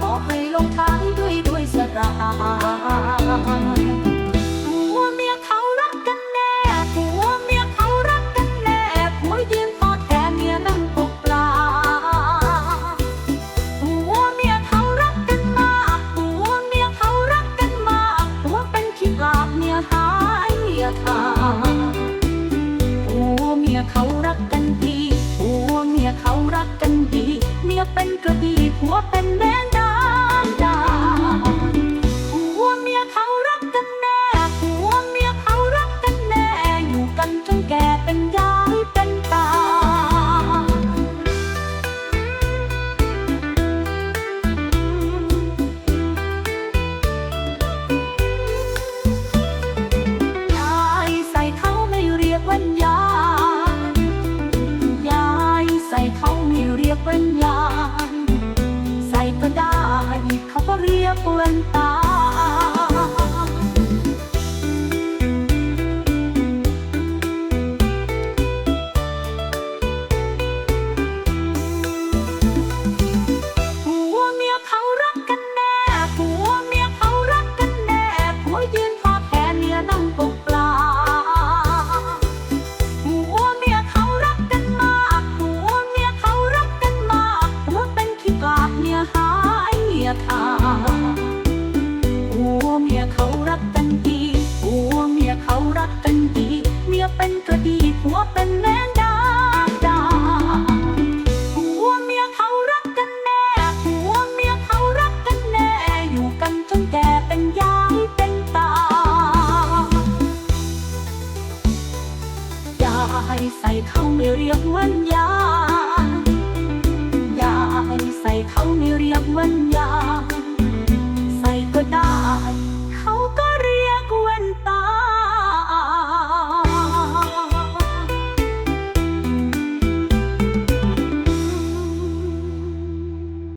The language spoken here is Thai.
ขอให้ลงท้ายด้วยด้วยสระ เรียบวนตา มียตาผัวเมียเขารักกันดีผัวเมียเขารักกันดี เมียเป็นกระดีผัวเป็นแมงดาดาผัวเมียเขารักกันแน่ผัวเมียเขารักกันแน่ อยู่กันจนแก่เป็นยายเป็นตา ยายใส่เข้าไม่เรียกว่ายา 温柔。